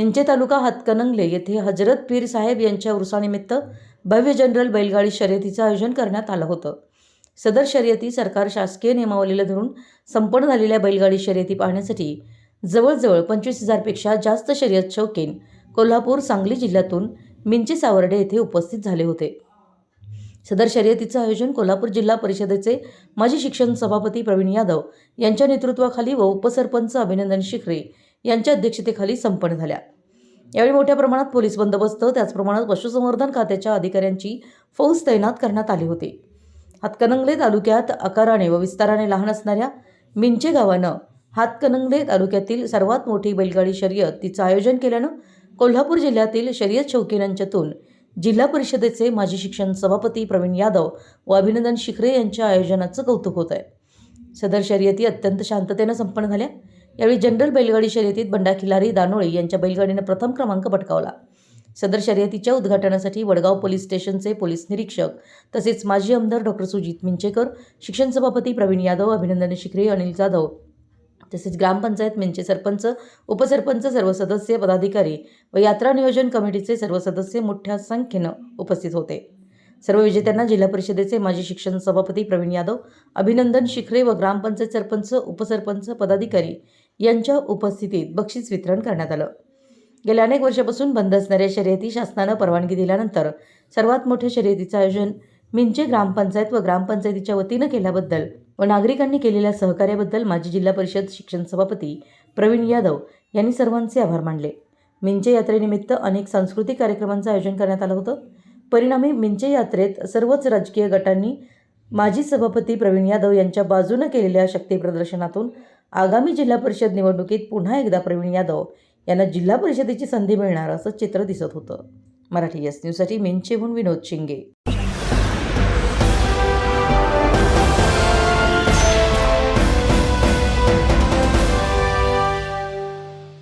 मिंचे तालुका हातकणंगले येथे हजरत पीर साहेब यांच्या उरसानिमित्त भव्य जनरल बैलगाडी शर्यतीचं आयोजन करण्यात आलं होतं. सदर शर्यती सरकार शासकीय नियमावलीला धरून संपन्न झालेल्या बैलगाडी शर्यती पाहण्यासाठी जवळजवळ पंचवीस हजारपेक्षा जास्त शर्यत शौकीन कोल्हापूर सांगली जिल्ह्यातून मिंची सावर्डे येथे उपस्थित झाले होते. सदर शर्यतीचं आयोजन कोल्हापूर जिल्हा परिषदेचे माजी शिक्षण सभापती प्रवीण यादव यांच्या नेतृत्वाखाली व उपसरपंच अभिनंदन शिखरे यांच्या अध्यक्षतेखाली संपन्न झाल्या. यावेळी मोठ्या प्रमाणात पोलीस बंदोबस्त त्याचप्रमाणात पशुसंवर्धन खात्याच्या अधिकाऱ्यांची फौज तैनात करण्यात आली होती. हातकणंगले तालुक्यात आकाराने व विस्ताराने लहान असणाऱ्या मिंचे गावानं हातकणंगले तालुक्यातील सर्वात मोठी बैलगाडी शर्यत तिचं आयोजन केल्यानं कोल्हापूर जिल्ह्यातील शर्यत शौकीनांच्यातून जिल्हा परिषदेचे माजी शिक्षण सभापती प्रवीण यादव व अभिनंदन शिखरे यांच्या आयोजनाचं कौतुक होत आहे सदर शर्यती अत्यंत शांततेनं संपन्न झाल्या. यावेळी जनरल बैलगाडी शर्यतीत बंडा खिलारी दानोळे यांच्या बैलगाडीनं प्रथम क्रमांक पटकावला. सदर शर्यतीच्या उद्घाटनासाठी वडगाव पोलीस स्टेशनचे पोलीस निरीक्षक तसेच माजी आमदार डॉक्टर सुजित मिंचेकर शिक्षण सभापती प्रवीण यादव अभिनंदन शिखरे अनिल जाधव तसेच ग्रामपंचायत मिंचे सरपंच उपसरपंच सर्व सदस्य पदाधिकारी व यात्रा नियोजन कमिटीचे सर्व सदस्य मोठ्या संख्येनं उपस्थित होते. सर्व विजेत्यांना जिल्हा परिषदेचे माजी शिक्षण सभापती प्रवीण यादव अभिनंदन शिखरे व ग्रामपंचायत सरपंच उपसरपंच पदाधिकारी यांच्या उपस्थितीत बक्षीस वितरण करण्यात आलं. गेल्या अनेक वर्षापासून बंद असणाऱ्या शर्यती शासनानं परवानगी दिल्यानंतर सर्वात मोठ्या शर्यतीचं आयोजन मिंचे ग्रामपंचायत व ग्रामपंचायतीच्या वतीनं केल्याबद्दल व नागरिकांनी केलेल्या सहकार्याबद्दल माजी जिल्हा परिषद शिक्षण सभापती प्रवीण यादव यांनी सर्वांचे आभार मानले. मिंचे यात्रेनिमित्त अनेक सांस्कृतिक कार्यक्रमांचं आयोजन करण्यात आलं होतं. परिणामी मिंचे यात्रेत सर्वच राजकीय गटांनी माजी सभापती प्रवीण यादव यांच्या बाजूनं केलेल्या शक्तीप्रदर्शनातून आगामी जिल्हा परिषद निवडणुकीत पुन्हा एकदा प्रवीण यादव यांना जिल्हा परिषदेची संधी मिळणार असं चित्र दिसत होतं. मराठी एस न्यूजसाठी मिंचेहून विनोद शिंगे.